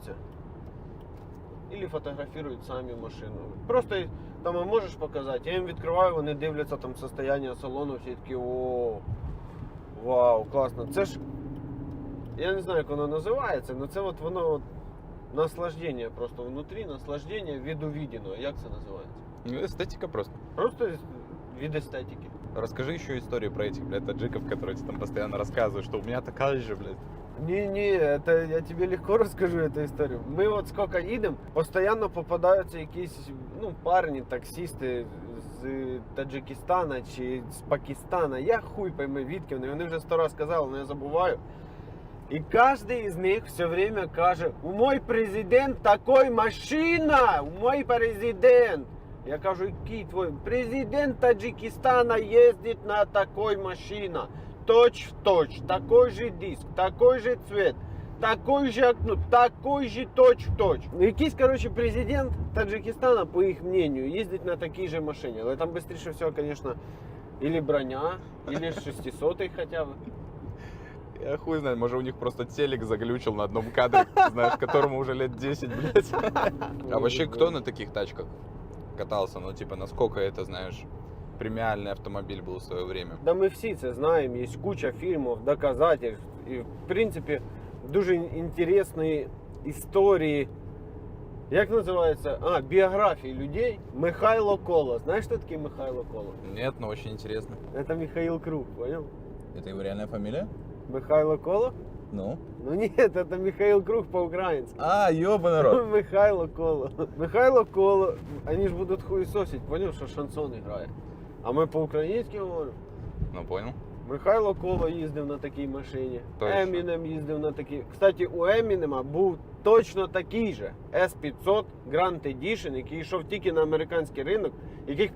дивляться. Ілі фотографують самі машину. Просто там а можеш показати, я їм відкриваю, вони дивляться там состояння салону, всі такі о, вау, класно. Це ж, я не знаю, як воно називається, але це от воно от, наслаждення просто внутрі, наслаждення від увиденого. Як це називається? Ну, эстетика просто. Просто від естетики. Расскажи еще историю про этих, блядь, таджиков, которые тебе там постоянно рассказывают, что у меня такая же, блядь. Не-не, это я тебе легко расскажу эту историю. Мы вот сколько їдемо, постоянно попадаються якісь ну, парні, таксисти з Таджикистана чи з Пакистана. Я хуй пойми, відки вони. Вони вже сто раз казали, але я забуваю. І кожен із них все время каже: у мой президент такой машина! У мой президент! Я кажу, який твой президент Таджикистана їздить на такой машина. Точь в точь, такой же диск, такой же цвет, такой же окно, такой же точь в точь. Ну, Якийсь, короче, президент Таджикистана, по їх мнению, їздить на такій же машині. Але там быстрее всего, конечно, или броня, или 600 хотя бы. Я хуй знает, может у них просто телек заглючил на одном кадре, знаешь, которому уже лет 10, блядь. А вообще кто на таких тачках катался? Ну, типа, насколько это, знаешь, премиальный автомобиль был в свое время? Да ми всі це знаємо, є куча фільмів, доказательств. І в принципі дуже інтересні історії. Як називається? А, біографії людей. Михайло Коло. Знаєш, хто такий Михайло Коло? Нет, но очень интересно. Це Михаил Круг, понял? Это его реальная фамилия? Михайло Коло? Ну? Ну ні, це Михаил Круг по-українськи. А, ёбаный рот. Михайло Коло. Михайло Коло. Вони ж будуть хуїсосить, поняв, що шансон грає. А ми по-українськи говоримо. Ну, понял. Михайло Коло їздив на такій машині. Точно. Емінем їздив на такій. Кстати, у Емінема був точно такий же S500 Grand Edition, який йшов тільки на американський ринок, яких